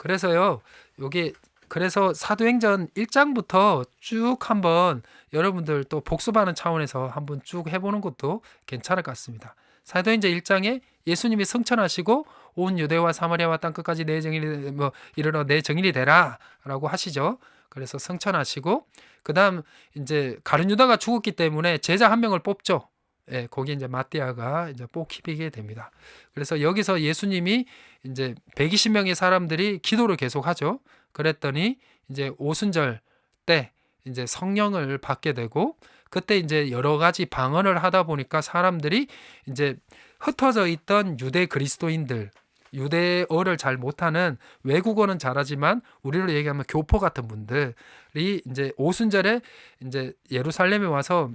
그래서요. 요게 그래서 사도행전 1장부터 쭉 한번 여러분들 또 복습하는 차원에서 한번 쭉 해보는 것도 괜찮을 것 같습니다. 사도행전 1장에 예수님이 성천하시고 온 유대와 사마리아와 땅 끝까지 내 정인이 뭐 이르러 내 정인이 되라라고 하시죠. 그래서 성천하시고 그다음 이제 가룟 유다가 죽었기 때문에 제자 한 명을 뽑죠. 예, 거기 이제 마띠아가 이제 뽑히게 됩니다. 그래서 여기서 예수님이 이제 120명의 사람들이 기도를 계속하죠. 그랬더니 이제 오순절 때 이제 성령을 받게 되고 그때 이제 여러 가지 방언을 하다 보니까 사람들이 이제 흩어져 있던 유대 그리스도인들 유대어를 잘 못하는 외국어는 잘하지만 우리로 얘기하면 교포 같은 분들이 이제 오순절에 이제 예루살렘에 와서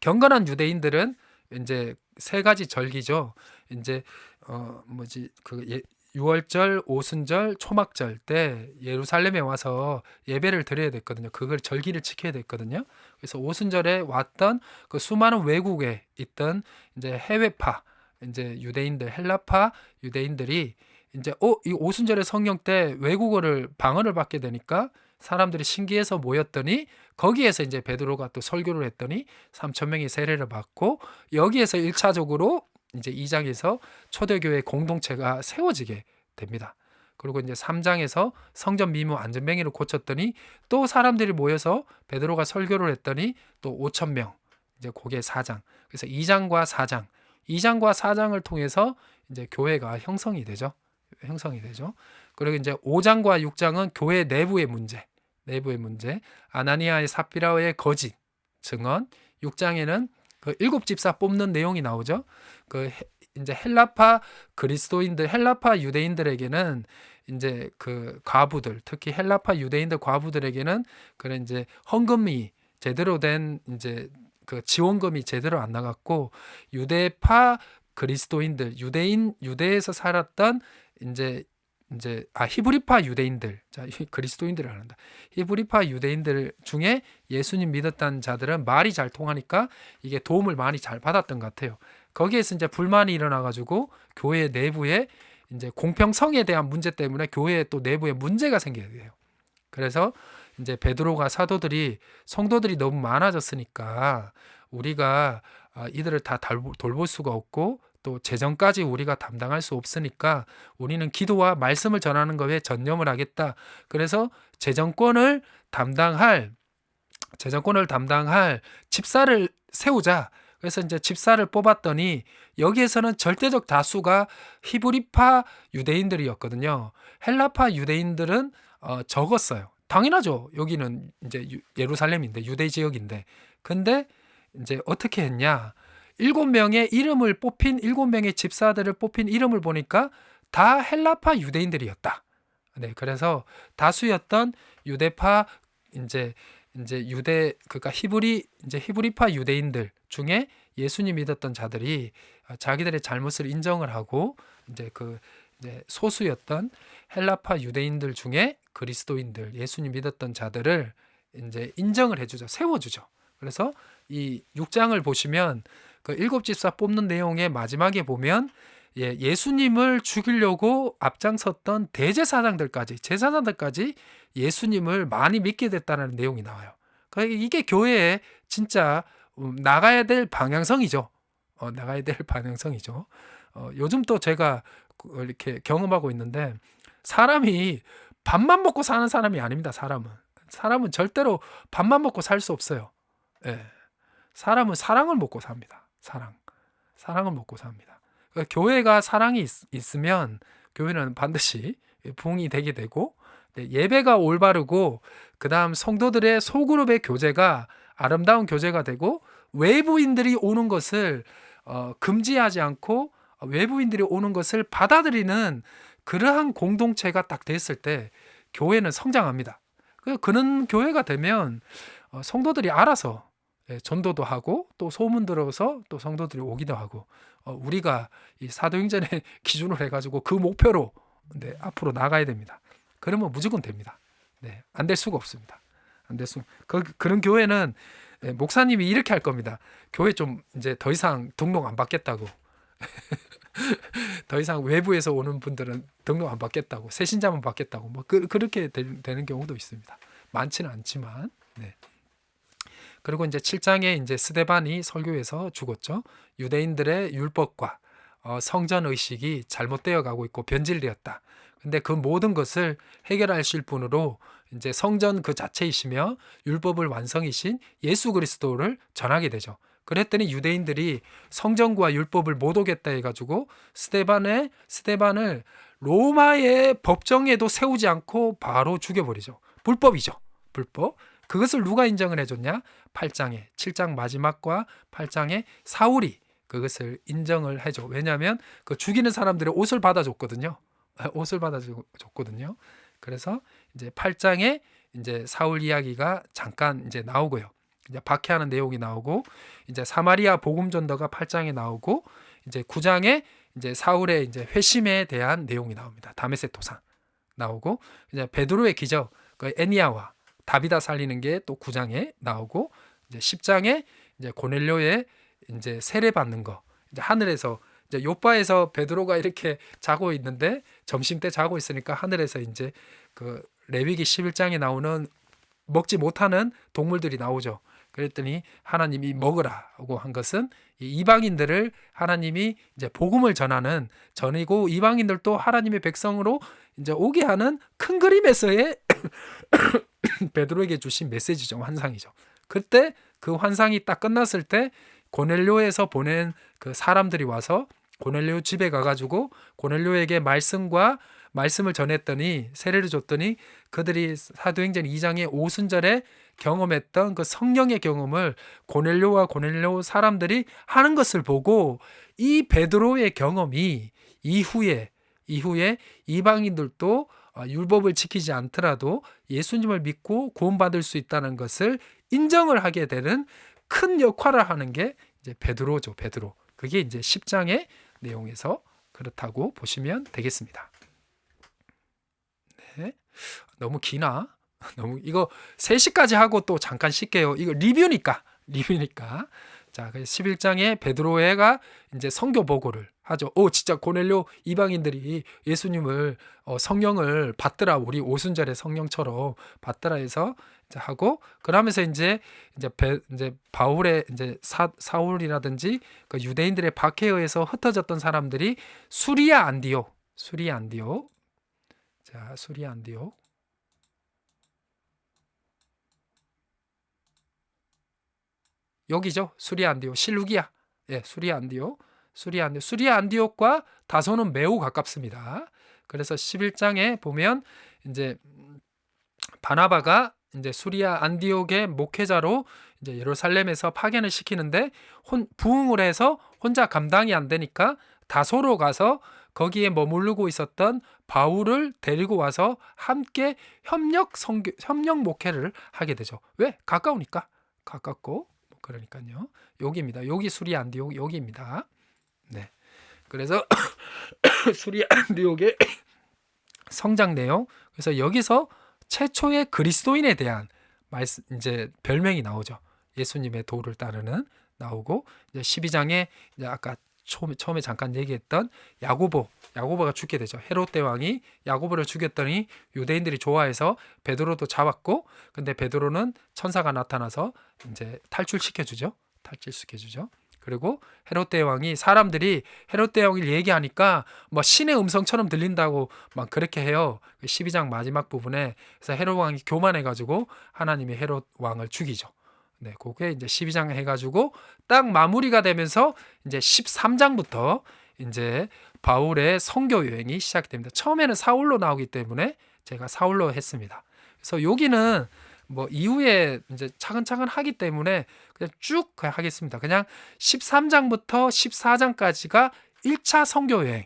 경건한 유대인들은 이제 세 가지 절기죠. 이제 어 뭐지 그 예, 6월절, 오순절, 초막절 때 예루살렘에 와서 예배를 드려야 됐거든요. 그걸 절기를 지켜야 됐거든요. 그래서 오순절에 왔던 그 수많은 외국에 있던 이제 해외파 이제 유대인들 헬라파 유대인들이 이제 어 이 오순절의 성령 때 외국어를 방언을 받게 되니까 사람들이 신기해서 모였더니 거기에서 이제 베드로가 또 설교를 했더니 3천 명이 세례를 받고 여기에서 1차적으로 이제 2장에서 초대교회 공동체가 세워지게 됩니다. 그리고 이제 3장에서 성전 미무 안전뱅이를 고쳤더니 또 사람들이 모여서 베드로가 설교를 했더니 또 5천 명 이제 그게 4장. 그래서 2장과 4장, 2장과 4장을 통해서 이제 교회가 형성이 되죠. 형성이 되죠. 그리고 이제 5장과 6장은 교회 내부의 문제, 내부의 문제, 아나니아의 사피라의 거짓 증언, 6장에는 그 일곱 집사 뽑는 내용이 나오죠. 그 해- 이제 헬라파 그리스도인들, 헬라파 유대인들에게는 이제 그 과부들, 특히 헬라파 유대인들 과부들에게는 그런 이제 헌금이 제대로 된 이제 그 지원금이 제대로 안 나갔고 유대파 그리스도인들, 유대인 유대에서 살았던 이제 이제 아 히브리파 유대인들, 자이 그리스도인들을 한다. 히브리파 유대인들 중에 예수님 믿었다는 자들은 말이 잘 통하니까 이게 도움을 많이 잘 받았던 것 같아요. 거기에서 이제 불만이 일어나가지고 교회 내부에 이제 공평성에 대한 문제 때문에 교회 또 내부에 문제가 생기게 돼요. 그래서 이제 베드로가 사도들이 성도들이 너무 많아졌으니까 우리가 아, 이들을 다 돌볼 수가 없고 또 재정까지 우리가 담당할 수 없으니까 우리는 기도와 말씀을 전하는 것에 전념을 하겠다. 그래서 재정권을 담당할 재정권을 담당할 집사를 세우자. 그래서 이제 집사를 뽑았더니 여기에서는 절대적 다수가 히브리파 유대인들이었거든요. 헬라파 유대인들은 어, 적었어요. 당연하죠. 여기는 이제 유- 예루살렘인데 유대 지역인데. 근데 이제 어떻게 했냐? 일곱 명의 이름을 뽑힌 일곱 명의 집사들을 뽑힌 이름을 보니까 다 헬라파 유대인들이었다. 네, 그래서 다수였던 유대파 이제 이제 유대 그러니까 히브리 이제 히브리파 유대인들 중에 예수님 믿었던 자들이 아, 자기들의 잘못을 인정을 하고 이제 그 이제 소수였던 헬라파 유대인들 중에 그리스도인들 예수님 믿었던 자들을 이제 인정을 해주죠 세워주죠 그래서 이 6장을 보시면 그 일곱 집사 뽑는 내용의 마지막에 보면 예, 예수님을 죽이려고 앞장섰던 대제사장들까지 제사장들까지 예수님을 많이 믿게 됐다는 내용이 나와요. 그러니까 이게 교회의 진짜 음, 나가야 될 방향성이죠. 어, 나가야 될 방향성이죠. 어, 요즘 또 제가 그 이렇게 경험하고 있는데 사람이 밥만 먹고 사는 사람이 아닙니다. 사람은 사람은 절대로 밥만 먹고 살 수 없어요. 예. 사람은 사랑을 먹고 삽니다. 사랑, 사랑을 먹고 삽니다. 그러니까 교회가 사랑이 있, 으면 교회는 반드시 부흥이 되게 되고 네, 예배가 올바르고 그 다음 성도들의 소그룹의 교제가 아름다운 교제가 되고 외부인들이 오는 것을 어, 금지하지 않고 어, 외부인들이 오는 것을 받아들이는 그러한 공동체가 딱 됐을 때 교회는 성장합니다. 그 그런 교회가 되면 어, 성도들이 알아서 예, 전도도 하고 또 소문 들어서 또 성도들이 오기도 하고 어, 우리가 이 사도행전의 기준으로 해가지고 그 목표로 네, 앞으로 나가야 됩니다. 그러면 무조건 됩니다. 네, 안 될 수가 없습니다. 안 될 수. 그 그런 교회는 예, 목사님이 이렇게 할 겁니다. 교회 좀 이제 더 이상 등록 안 받겠다고. 더 이상 외부에서 오는 분들은 등록 안 받겠다고 새 신자만 받겠다고 뭐 그, 그렇게 되, 는 경우도 있습니다. 많지는 않지만 네. 그리고 이제 7장에 이제 스데반이 설교에서 죽었죠. 유대인들의 율법과 어, 성전 의식이 잘못되어 가고 있고 변질되었다. 근데 그 모든 것을 해결하실 분으로 이제 성전 그 자체이시며 율법을 완성이신 예수 그리스도를 전하게 되죠. 그랬더니 유대인들이 성전과 율법을 못 오겠다 해가지고 스테반의 스테반을 로마의 법정에도 세우지 않고 바로 죽여버리죠. 불법이죠. 불법. 그것을 누가 인정을 해줬냐? 8장에 7장 마지막과 8장에 사울이 그것을 인정을 해줘. 왜냐하면 그 죽이는 사람들의 옷을 받아줬거든요. 옷을 받아줬거든요. 그래서 이제 8장에 이제 사울 이야기가 잠깐 이제 나오고요. 이제 박해하는 내용이 나오고 이제 사마리아 복음 전도가 8장에 나오고 이제 9장에 이제 사울의 이제 회심에 대한 내용이 나옵니다. 다메섹 도상 나오고 이제 베드로의 기적 그 애니아와 다비다 살리는 게 또 9장에 나오고 이제 10장에 이제 고넬료의 이제 세례 받는 거 이제 하늘에서 이제 요바에서 베드로가 이렇게 자고 있는데 점심 때 자고 있으니까 하늘에서 이제 그 레위기 11장에 나오는 먹지 못하는 동물들이 나오죠. 그랬더니 하나님이 먹으라고 한 것은 이방인들을 하나님이 이제 복음을 전하는 전이고 이방인들도 하나님의 백성으로 이제 오게 하는 큰 그림에서의 베드로에게 주신 메시지죠 환상이죠. 그때 그 환상이 딱 끝났을 때 고넬료에서 보낸 그 사람들이 와서 고넬료 집에 가가지고 고넬료에게 말씀과 말씀을 전했더니 세례를 줬더니 그들이 사도행전 2장의 오순절에 경험했던 그 성령의 경험을 고넬료와 고넬료 사람들이 하는 것을 보고 이 베드로의 경험이 이후에 이후에 이방인들도 어, 율법을 지키지 않더라도 예수님을 믿고 구원받을 수 있다는 것을 인정을 하게 되는 큰 역할을 하는 게 이제 베드로죠, 베드로. 그게 이제 10장의 내용에서 그렇다고 보시면 되겠습니다. 네. 너무 기나? 너무 이거 3시까지 하고 또 잠깐 쉴게요. 이거 리뷰니까. 리뷰니까. 자, 11장에 베드로가 이제 성교 보고를 하죠. 오, 진짜 고넬료 이방인들이 예수님을 어, 성령을 받더라. 우리 오순절의 성령처럼 받더라 해서 이제 하고 그러면서 이제 이제 배, 이제 바울의 이제 사, 사울이라든지 그 유대인들의 박해에 의해서 흩어졌던 사람들이 수리아 안디오, 수리아 안디오. 자, 수리아 안디오. 여기죠. 수리아 안디오, 실루기야. 예, 수리아 안디오. 수리아 안디오. 수리아 안디옥과 다소는 매우 가깝습니다. 그래서 11장에 보면 이제 바나바가 이제 수리아 안디옥의 목회자로 이제 예루살렘에서 파견을 시키는데 혼, 부흥을 해서 혼자 감당이 안 되니까 다소로 가서 거기에 머무르고 있었던 바울을 데리고 와서 함께 협력 성교, 협력 목회를 하게 되죠. 왜? 가까우니까. 가깝고 그러니까요. 여기입니다. 여기 수리 안디옥 여기입니다. 네. 그래서 수리 안디옥의 성장 내용. 그래서 여기서 최초의 그리스도인에 대한 말씀 이제 별명이 나오죠. 예수님의 도를 따르는 나오고 이제 12장에 이제 아까 처음에 잠깐 얘기했던 야고보 야고보가 죽게 되죠. 헤롯 대왕이 야고보를 죽였더니 유대인들이 좋아해서 베드로도 잡았고 근데 베드로는 천사가 나타나서 이제 탈출시켜 주죠. 탈출시켜 주죠. 그리고 헤롯 대왕이 사람들이 헤롯 대왕을 얘기하니까 뭐 신의 음성처럼 들린다고 막 그렇게 해요. 12장 마지막 부분에 그래서 헤롯 왕이 교만해 가지고 하나님이 헤롯 왕을 죽이죠. 네, 그게 이제 12장 해가지고 딱 마무리가 되면서 이제 13장부터 이제 바울의 선교 여행이 시작됩니다. 처음에는 사울로 나오기 때문에 제가 사울로 했습니다. 그래서 여기는 뭐 이후에 이제 차근차근 하기 때문에 그냥 쭉 하겠습니다. 그냥 13장부터 14장까지가 1차 선교 여행.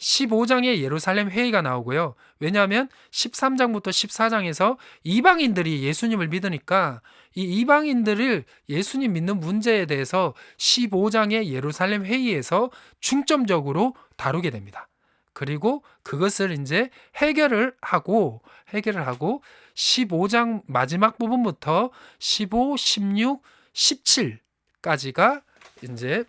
15장에 예루살렘 회의가 나오고요. 왜냐하면 13장부터 14장에서 이방인들이 예수님을 믿으니까 이 이방인들을 예수님 믿는 문제에 대해서 15장의 예루살렘 회의에서 중점적으로 다루게 됩니다. 그리고 그것을 이제 해결을 하고 해결을 하고 15장 마지막 부분부터 15, 16, 17까지가 이제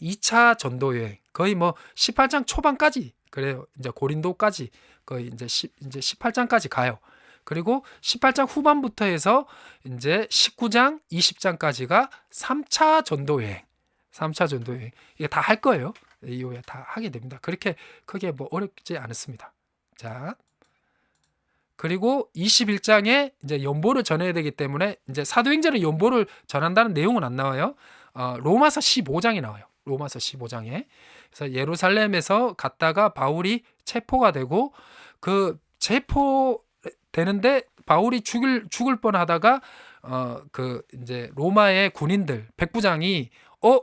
2차 전도 여행 거의 뭐 18장 초반까지 그래요. 이제 고린도까지 거의 이제 10, 이제 18장까지 가요. 그리고 18장 후반부터 해서 이제 19장, 20장까지가 3차 전도 여행. 3차 전도 여행. 이게 다 할 거예요. 이후에 다 하게 됩니다. 그렇게 크게 뭐 어렵지 않습니다. 자. 그리고 21장에 이제 연보를 전해야 되기 때문에 이제 사도행전의 연보를 전한다는 내용은 안 나와요. 어, 로마서 15장이 나와요. 로마서 15장에. 그래서 예루살렘에서 갔다가 바울이 체포가 되고 그 체포 되는데 바울이 죽을 죽을 뻔하다가 어 그 이제 로마의 군인들 백부장이 어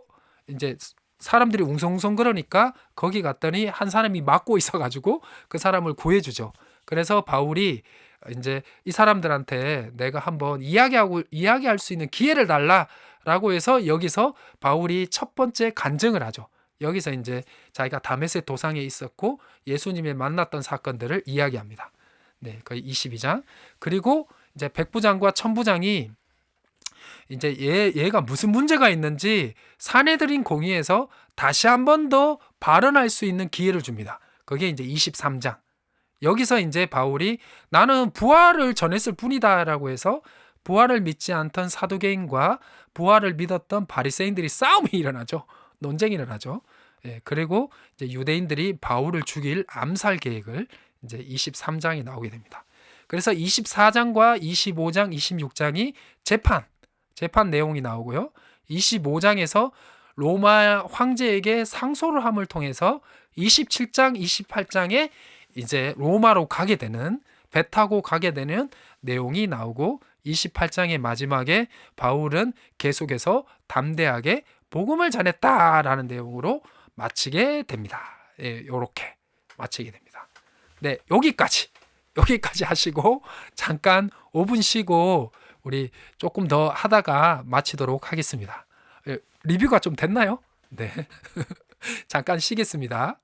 이제 사람들이 웅성웅성 그러니까 거기 갔더니 한 사람이 막고 있어 가지고 그 사람을 구해 주죠. 그래서 바울이 이제 이 사람들한테 내가 한번 이야기하고 이야기할 수 있는 기회를 달라라고 해서 여기서 바울이 첫 번째 간증을 하죠. 여기서 이제 자기가 다메섹 도상에 있었고 예수님을 만났던 사건들을 이야기합니다. 네, 거의 22장. 그리고 이제 백부장과 천부장이 이제 얘 얘가 무슨 문제가 있는지 사내들인 공의에서 다시 한 번 더 발언할 수 있는 기회를 줍니다. 그게 이제 23장. 여기서 이제 바울이 나는 부활을 전했을 뿐이다라고 해서 부활을 믿지 않던 사두개인과 부활을 믿었던 바리새인들이 싸움이 일어나죠. 논쟁이 일어나죠. 예, 그리고 이제 유대인들이 바울을 죽일 암살 계획을 이제 23장이 나오게 됩니다. 그래서 24장과 25장, 26장이 재판, 재판 내용이 나오고요. 25장에서 로마 황제에게 상소를 함을 통해서 27장, 28장에 이제 로마로 가게 되는 배 타고 가게 되는 내용이 나오고 28장의 마지막에 바울은 계속해서 담대하게 복음을 전했다라는 내용으로 마치게 됩니다. 예, 요렇게 마치게 됩니다. 네, 여기까지. 여기까지 하시고 잠깐 5분 쉬고 우리 조금 더 하다가 마치도록 하겠습니다. 예, 리뷰가 좀 됐나요? 네. 잠깐 쉬겠습니다.